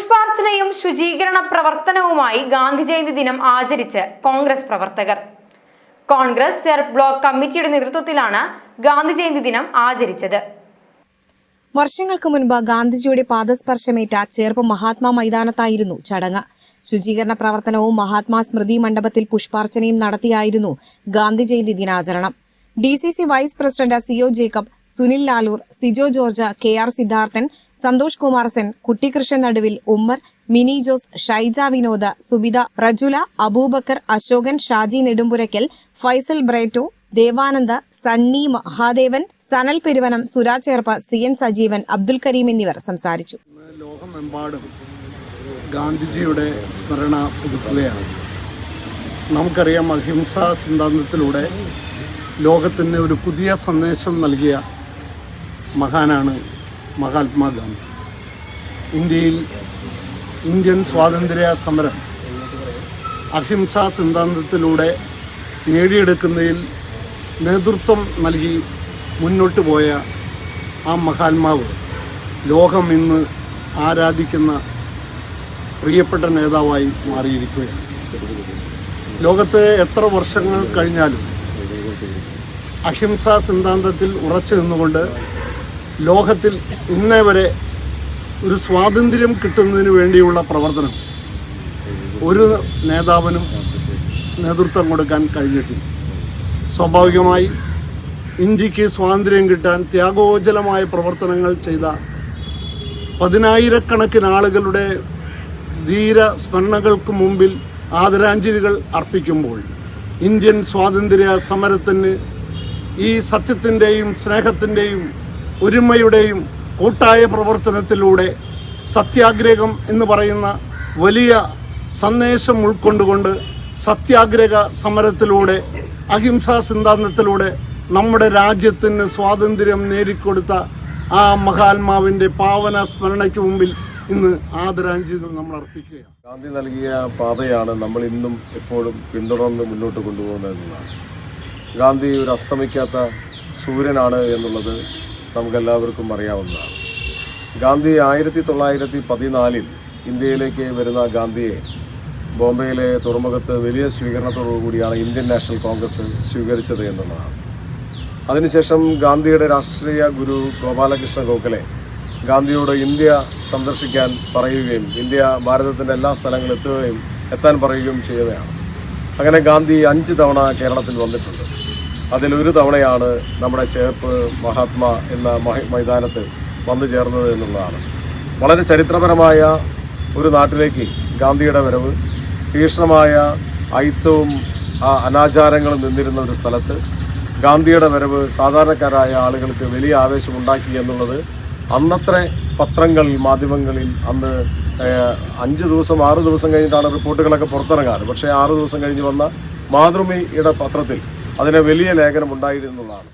പുഷ്പാർച്ചനയും ശുചീകരണ പ്രവർത്തനവുമായി ഗാന്ധി ജയന്തി ദിനം ആചരിച്ച് കോൺഗ്രസ് പ്രവർത്തകർ. കോൺഗ്രസ് ചെറുപ്പ് ബ്ലോക്ക് കമ്മിറ്റിയുടെ നേതൃത്വത്തിലാണ് ഗാന്ധി ജയന്തി ദിനം ആചരിച്ചത്. വർഷങ്ങൾക്ക് മുൻപ് ഗാന്ധിജിയുടെ പാദസ്പർശമേറ്റ ചേർപ്പ് മഹാത്മാ മൈതാനത്തായിരുന്നു ചടങ്ങ്. ശുചീകരണ പ്രവർത്തനവും മഹാത്മാ സ്മൃതി മണ്ഡപത്തിൽ പുഷ്പാർച്ചനയും നടത്തിയായിരുന്നു ഗാന്ധി ജയന്തി ദിനാചരണം. D C C vice president C O Jacob Sunil Lalur Sijo George K R Siddharthan Santhosh Kumar Sen Kuttikrishnan Naduvil Ummer Mini Jose Shaija Vinoda Subitha Rajula Abubakar Ashokan Shaji Nedumpurakkal Faisal Bretto Devananda Sunny Mahadevan Sanal Peruvanam Suraj Cherpu C N Sajeevan Abdul Kareem എന്നിവർ സംസാരിച്ചു. ലോകമെമ്പാടും ഗാന്ധിജിയുടെ സ്മരണ പുതുക്കുകയാണ്. നമുക്കറിയാം അഹിംസാ സിദ്ധാന്തത്തിലൂടെ ലോകത്തിന് ഒരു പുതിയ സന്ദേശം നൽകിയ മഹാനാണ് മഹാത്മാഗാന്ധി ഇന്ത്യയിൽ ഇന്ത്യൻ സ്വാതന്ത്ര്യ സമരം അഹിംസാ സിദ്ധാന്തത്തിലൂടെ നേടിയെടുക്കുന്നതിൽ നേതൃത്വം നൽകി മുന്നോട്ട് പോയ ആ മഹാത്മാവ് ലോകം ഇന്ന് ആരാധിക്കുന്ന പ്രിയപ്പെട്ട നേതാവായി മാറിയിരിക്കുകയാണ്. ലോകത്ത് എത്ര വർഷങ്ങൾ കഴിഞ്ഞാലും അഹിംസാ സിദ്ധാന്തത്തിൽ ഉറച്ചു നിന്നുകൊണ്ട് ലോകത്തിൽ ഇന്നേ വരെ ഒരു സ്വാതന്ത്ര്യം കിട്ടുന്നതിന് വേണ്ടിയുള്ള പ്രവർത്തനം ഒരു നേതാവിനും നേതൃത്വം കൊടുക്കാൻ കഴിഞ്ഞിട്ടില്ല. സ്വാഭാവികമായി ഇന്ത്യയ്ക്ക് സ്വാതന്ത്ര്യം കിട്ടാൻ ത്യാഗോജലമായ പ്രവർത്തനങ്ങൾ ചെയ്ത പതിനായിരക്കണക്കിന് ആളുകളുടെ ധീര സ്മരണകൾക്ക് മുമ്പിൽ ആദരാഞ്ജലികൾ അർപ്പിക്കുമ്പോൾ ഇന്ത്യൻ സ്വാതന്ത്ര്യ സമരത്തിന് ഈ സത്യത്തിന്റെയും സ്നേഹത്തിന്റെയും ഒരുമയുടെയും കൂട്ടായ പ്രവർത്തനത്തിലൂടെ സത്യാഗ്രഹം എന്ന് പറയുന്ന വലിയ സന്ദേശം ഉൾക്കൊണ്ടുകൊണ്ട് സത്യാഗ്രഹ സമരത്തിലൂടെ അഹിംസാ സിദ്ധാന്തത്തിലൂടെ നമ്മുടെ രാജ്യത്തിന് സ്വാതന്ത്ര്യം നേടിക്കൊടുത്ത ആ മഹാത്മാവിന്റെ പാവന സ്മരണയ്ക്ക് മുമ്പിൽ ഇന്ന് ആദരാഞ്ജലികൾ നമ്മൾ അർപ്പിക്കുകയാണ്. ഗാന്ധി നൽകിയ പാതയാണ് നമ്മൾ ഇന്നും എപ്പോഴും പിന്തുടർന്ന് മുന്നോട്ട് കൊണ്ടുപോകുന്നത് ഗാന്ധി ഒരു അസ്തമിക്കാത്ത സൂര്യനാണ് എന്നുള്ളത് നമുക്കെല്ലാവർക്കും അറിയാവുന്നതാണ്. ഗാന്ധി ആയിരത്തി തൊള്ളായിരത്തി പതിനാലിൽ ഇന്ത്യയിലേക്ക് വരുന്ന ഗാന്ധിയെ ബോംബെയിലെ തുറമുഖത്ത് വലിയ സ്വീകരണത്തോടു കൂടിയാണ് ഇന്ത്യൻ നാഷണൽ കോൺഗ്രസ് സ്വീകരിച്ചത് എന്നുള്ളതാണ്. അതിനുശേഷം ഗാന്ധിയുടെ രാഷ്ട്രീയ ഗുരു ഗോപാലകൃഷ്ണ ഗോഖലെ ഗാന്ധിയോട് ഇന്ത്യ സന്ദർശിക്കാൻ പറയുകയും ഇന്ത്യ ഭാരതത്തിന്റെ എല്ലാ സ്ഥലങ്ങളിലെത്തുകയും എത്താൻ പറയുകയും ചെയ്തതാണ് അങ്ങനെ ഗാന്ധി അഞ്ച് തവണ കേരളത്തിൽ വന്നിട്ടുണ്ട്. അതിലൊരു തവണയാണ് നമ്മുടെ ചേർപ്പ് മഹാത്മാ എന്ന മൈതാനത്ത് വന്നു ചേർന്നത് എന്നുള്ളതാണ്. വളരെ ചരിത്രപരമായ ഒരു നാട്ടിലേക്ക് ഗാന്ധിയുടെ വരവ് തീക്ഷ്ണമായ ആ അനാചാരങ്ങളും നിന്നിരുന്ന ഒരു സ്ഥലത്ത് ഗാന്ധിയുടെ വരവ് സാധാരണക്കാരായ ആളുകൾക്ക് വലിയ ആവേശമുണ്ടാക്കി എന്നുള്ളത് അന്നത്തെ പത്രങ്ങൾ മാധ്യമങ്ങളിൽ അന്ന് അഞ്ച് ദിവസം ആറ് ദിവസം കഴിഞ്ഞിട്ടാണ് റിപ്പോർട്ടുകളൊക്കെ പുറത്തിറങ്ങാറ്. പക്ഷേ ആറ് ദിവസം കഴിഞ്ഞ് വന്ന മാതൃമിയുടെ പത്രത്തിൽ അതിന് വലിയ ലേഖനം ഉണ്ടായിരുന്നതാണ്